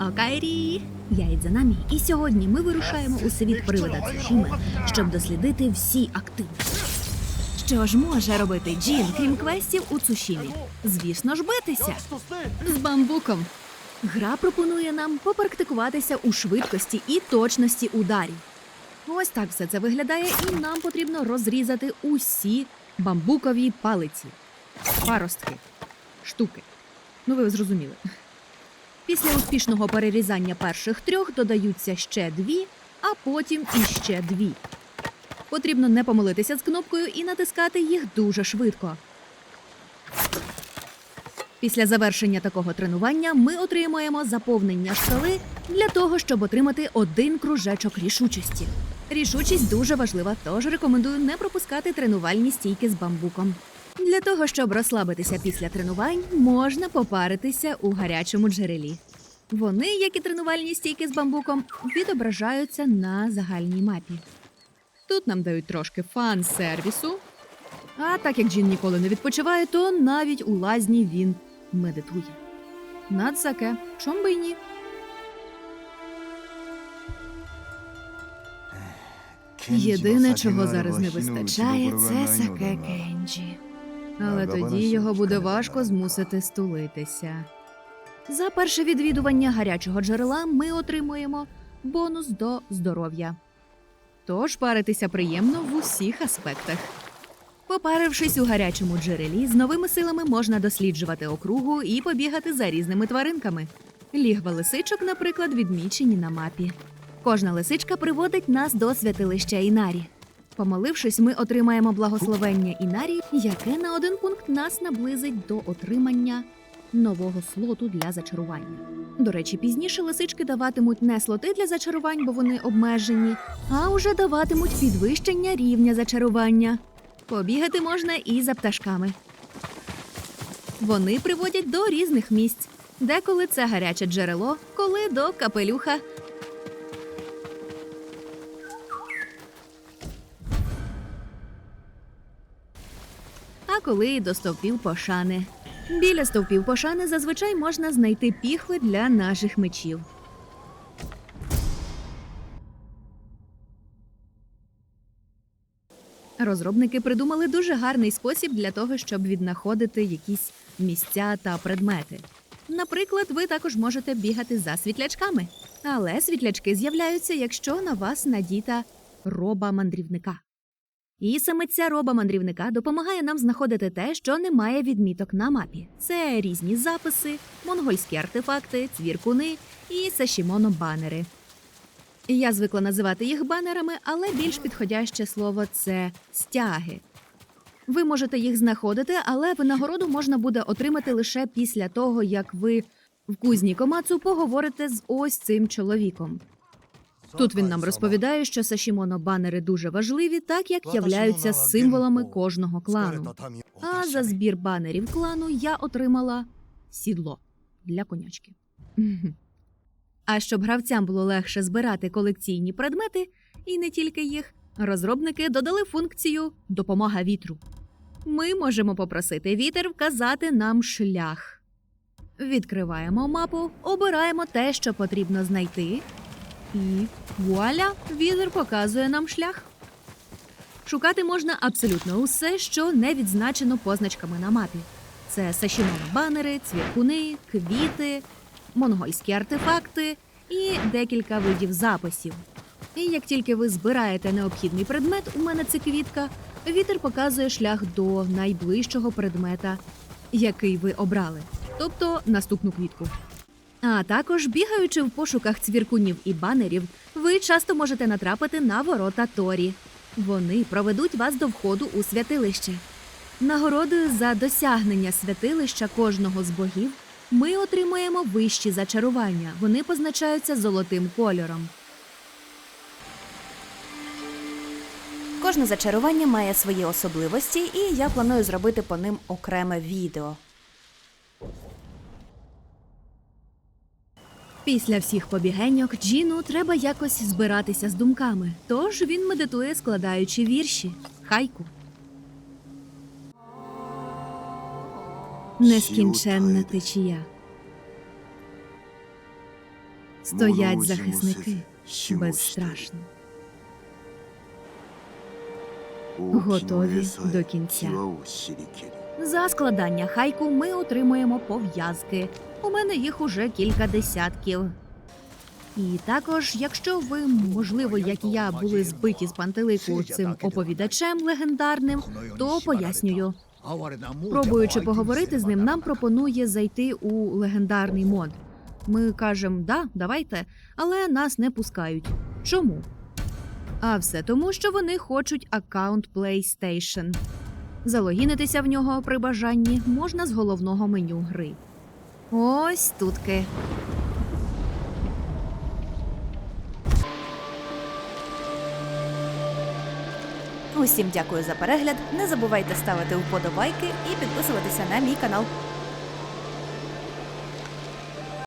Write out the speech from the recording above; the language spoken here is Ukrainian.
Окайрі! Я Ідзанамі, і сьогодні ми вирушаємо у світ привида Цушіми, щоб дослідити всі активності. Що ж може робити Джін, крім квестів у Цушімі? Звісно ж, битися з бамбуком. Гра пропонує нам попрактикуватися у швидкості і точності ударів. Ось так все це виглядає, і нам потрібно розрізати усі бамбукові палиці, паростки, штуки. Ну, ви зрозуміли. Після успішного перерізання перших трьох додаються ще дві, а потім іще дві. Потрібно не помилитися з кнопкою і натискати їх дуже швидко. Після завершення такого тренування ми отримаємо заповнення шкали для того, щоб отримати один кружечок рішучості. Рішучість дуже важлива, тож рекомендую не пропускати тренувальні стійки з бамбуком. Для того, щоб розслабитися після тренувань, можна попаритися у гарячому джерелі. Вони, як і тренувальні стійки з бамбуком, відображаються на загальній мапі. Тут нам дають трошки фан-сервісу. А так як Джін ніколи не відпочиває, то навіть у лазні він медитує. Надсаке, чом би й ні? Єдине, чого зараз не вистачає, це саке Кенджі. Але тоді його буде важко змусити стулитися. За перше відвідування гарячого джерела ми отримуємо бонус до здоров'я. Тож паритися приємно в усіх аспектах. Попарившись у гарячому джерелі, з новими силами можна досліджувати округу і побігати за різними тваринками. Лігва лисичок, наприклад, відмічені на мапі. Кожна лисичка приводить нас до святилища Інарі. Помолившись, ми отримаємо благословення Інарі, яке на один пункт нас наблизить до отримання нового слоту для зачарування. До речі, пізніше лисички даватимуть не слоти для зачарувань, бо вони обмежені, а уже даватимуть підвищення рівня зачарування. Побігати можна і за пташками. Вони приводять до різних місць. Деколи це гаряче джерело, коли до капелюха. А коли до стовпів пошани. Біля стовпів пошани зазвичай можна знайти піхви для наших мечів. Розробники придумали дуже гарний спосіб для того, щоб віднаходити якісь місця та предмети. Наприклад, ви також можете бігати за світлячками, але світлячки з'являються, якщо на вас надіта роба мандрівника. І саме ця роба мандрівника допомагає нам знаходити те, що не має відміток на мапі. Це різні записи, монгольські артефакти, цвіркуни і сашімоно-банери. Я звикла називати їх банерами, але більш підходяще слово це стяги. Ви можете їх знаходити, але винагороду можна буде отримати лише після того, як ви в кузні Комацу поговорите з ось цим чоловіком. Тут він нам розповідає, що сашімоно банери дуже важливі, так як являються символами кожного клану. А за збір банерів клану я отримала сідло для конячки. А щоб гравцям було легше збирати колекційні предмети, і не тільки їх, розробники додали функцію допомога вітру. Ми можемо попросити вітер вказати нам шлях. Відкриваємо мапу, обираємо те, що потрібно знайти, і вуаля, вітер показує нам шлях. Шукати можна абсолютно усе, що не відзначено позначками на мапі. Це сашімоно банери, цвіркуни, квіти, монгольські артефакти і декілька видів записів. І як тільки ви збираєте необхідний предмет, у мене це квітка, вітер показує шлях до найближчого предмета, який ви обрали, тобто наступну квітку. А також, бігаючи в пошуках цвіркунів і банерів, ви часто можете натрапити на ворота Торі. Вони проведуть вас до входу у святилище. Нагородою за досягнення святилища кожного з богів ми отримуємо вищі зачарування. Вони позначаються золотим кольором. Кожне зачарування має свої особливості, і я планую зробити по ним окреме відео. Після всіх побігеньок Джіну треба якось збиратися з думками. Тож він медитує, складаючи вірші хайку. Нескінченна течія. Стоять захисники безстрашно. Готові до кінця. За складання хайку ми отримуємо пов'язки. У мене їх уже кілька десятків. І також, якщо ви, можливо, як і я, були збиті з пантелику цим оповідачем легендарним, то пояснюю. Пробуючи поговорити з ним, нам пропонує зайти у легендарний мод. Ми кажемо да, давайте, але нас не пускають. Чому? А все тому, що вони хочуть аккаунт PlayStation. Залогінитися в нього при бажанні можна з головного меню гри. Ось тутки. Усім дякую за перегляд. Не забувайте ставити вподобайки і підписуватися на мій канал.